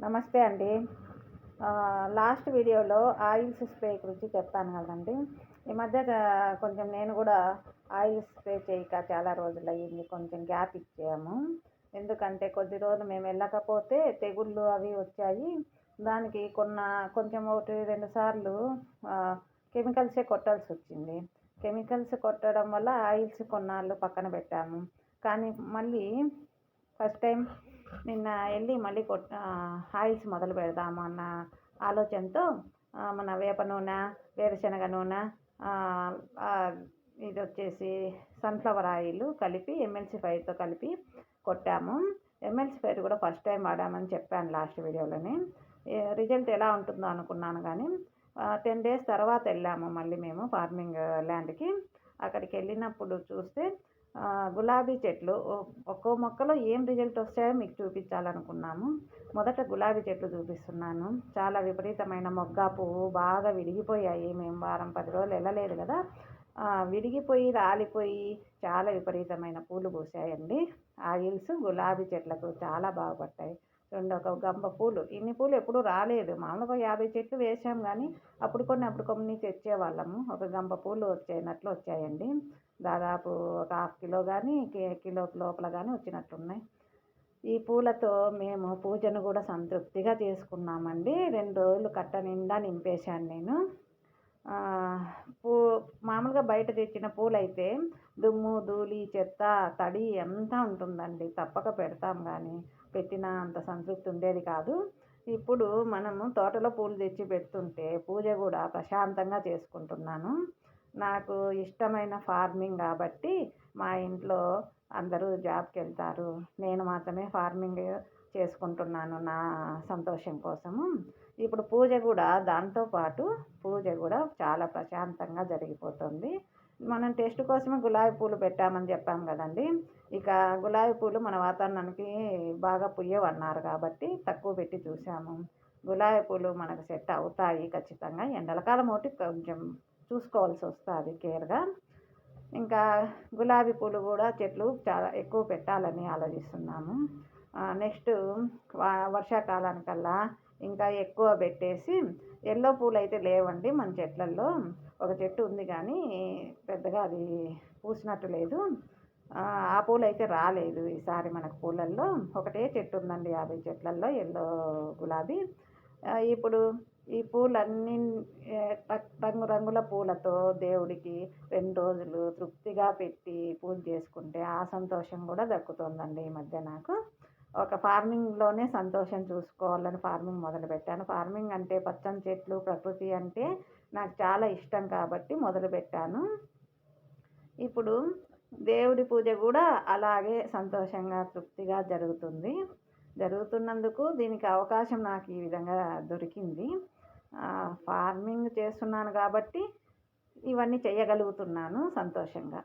నమస్తే అండి. లాస్ట్ వీడియోలో ఆయిల్స్ స్ప్రే గురించి చెప్పాను కదండి. ఈ మధ్య కొంచెం నేను కూడా ఆయిల్ స్ప్రే చేయక చాలా రోజులు అయ్యింది కొంచెం గ్యాప్ ఇచ్చాము. ఎందుకంటే కొద్ది రోజులు మేము వెళ్ళకపోతే తెగుళ్ళు అవి వచ్చాయి. దానికి కొన్న కొంచెం ఒకటి రెండు సార్లు కెమికల్సే కొట్టాల్సి వచ్చింది. కెమికల్స్ కొట్టడం వల్ల ఆయిల్స్ కొన్నాళ్ళు పక్కన పెట్టాము. కానీ మళ్ళీ ఫస్ట్ టైం నిన్న వెళ్ళి మళ్ళీ కొట్ ఆయిల్స్ మొదలు పెడదాము అన్న ఆలోచనతో మన వేప నూనె వేరుశనగ నూనె ఇది వచ్చేసి సన్ఫ్లవర్ ఆయిల్ కలిపి ఎంఎల్సి ఫైర్తో కలిపి కొట్టాము. ఎంఎల్సి ఫైర్ కూడా ఫస్ట్ టైం వాడామని చెప్పాను లాస్ట్ వీడియోలోనే. రిజల్ట్ ఎలా ఉంటుందో అనుకున్నాను కానీ టెన్ డేస్ తర్వాత వెళ్ళాము మళ్ళీ మేము ఫార్మింగ్ ల్యాండ్కి అక్కడికి వెళ్ళినప్పుడు చూస్తే గులాబీ చెట్లు ఒక్కో మొక్కలో ఏం రిజల్ట్ వస్తాయో మీకు చూపించాలనుకున్నాము. మొదట గులాబీ చెట్లు చూపిస్తున్నాను. చాలా విపరీతమైన మొగ్గ పువ్వు బాగా విడిగిపోయాయి మేము వారం పది రోజులు వెళ్ళలేదు కదా. విడిగిపోయి రాలిపోయి చాలా విపరీతమైన పూలు పూసాయండి. ఆయిల్స్ గులాబీ చెట్లకు చాలా బాగుపడ్డాయి. రెండు ఒక గంప పూలు. ఇన్ని పూలు ఎప్పుడు రాలేదు. మామూలుగా యాభై చెట్లు వేసాం కానీ అప్పుడు కొన్ని అప్పుడు కొన్ని తెచ్చేవాళ్ళము ఒక గంప పూలు వచ్చేనట్లు వచ్చాయండి. దాదాపు ఒక హాఫ్ కిలో కానీ కిలో లోపల కానీ వచ్చినట్లున్నాయి ఈ పూలతో మేము పూజను కూడా సంతృప్తిగా చేసుకున్నామండి. రెండు రోజులు కట్ట నిండా నింపేశాను నేను. మామూలుగా బయట తెచ్చిన పూలైతే దుమ్ము ధూళి చెత్త తడి ఎంత ఉంటుందండి? తప్పక పెడతాం కానీ పెట్టిన అంత సంతృప్తి ఉండేది కాదు. ఇప్పుడు మనము తోటలో పూలు తెచ్చి పెడుతుంటే పూజ కూడా ప్రశాంతంగా చేసుకుంటున్నాను. నాకు ఇష్టమైన ఫార్మింగ్ కాబట్టి మా ఇంట్లో అందరూ జాబ్కి వెళ్తారు. నేను మాత్రమే ఫార్మింగ్ చేసుకుంటున్నాను నా సంతోషం కోసము. ఇప్పుడు పూజ కూడా దాంతోపాటు పూజ కూడా చాలా ప్రశాంతంగా జరిగిపోతుంది. మనం టెస్ట్ కోసమే గులాబీ పూలు పెట్టామని చెప్పాం కదండి. ఇక గులాబీ పూలు మన వాతావరణానికి బాగా పుయ్యవన్నారు కాబట్టి తక్కువ పెట్టి చూసాము. గులాబీ పూలు మనకు సెట్ అవుతాయి ఖచ్చితంగా. ఎండలకాలం ఒకటి కొంచెం చూసుకోవాల్సి వస్తుంది కేర్గా. ఇంకా గులాబీ పూలు కూడా చెట్లు చాలా ఎక్కువ పెట్టాలని ఆలోచిస్తున్నాము. నెక్స్ట్ వర్షాకాలానికల్లా ఇంకా ఎక్కువ పెట్టేసి ఎల్లో పూలు అయితే లేవండి మన చెట్లల్లో. ఒక చెట్టు ఉంది కానీ పెద్దగా అది పూసినట్టు లేదు. ఆ పూలు అయితే రాలేదు ఈసారి మనకు పూలల్లో. ఒకటే చెట్టు ఉందండి యాభై చెట్లల్లో ఎల్లో గులాబీ. ఇప్పుడు ఈ పూలన్నీ రంగురంగుల పూలతో దేవుడికి రెండు రోజులు తృప్తిగా పెట్టి పూజ చేసుకుంటే ఆ సంతోషం కూడా దక్కుతుందండి ఈ మధ్య నాకు. ఒక ఫార్మింగ్లోనే సంతోషం చూసుకోవాలని ఫార్మింగ్ మొదలుపెట్టాను. ఫార్మింగ్ అంటే పచ్చని చెట్లు ప్రకృతి అంటే నాకు చాలా ఇష్టం కాబట్టి మొదలుపెట్టాను. ఇప్పుడు దేవుడి పూజ కూడా అలాగే సంతోషంగా తృప్తిగా జరుగుతుంది. జరుగుతున్నందుకు దీనికి అవకాశం నాకు ఈ విధంగా దొరికింది. ఫార్మింగ్ చేస్తున్నాను కాబట్టి ఇవన్నీ చేయగలుగుతున్నాను సంతోషంగా.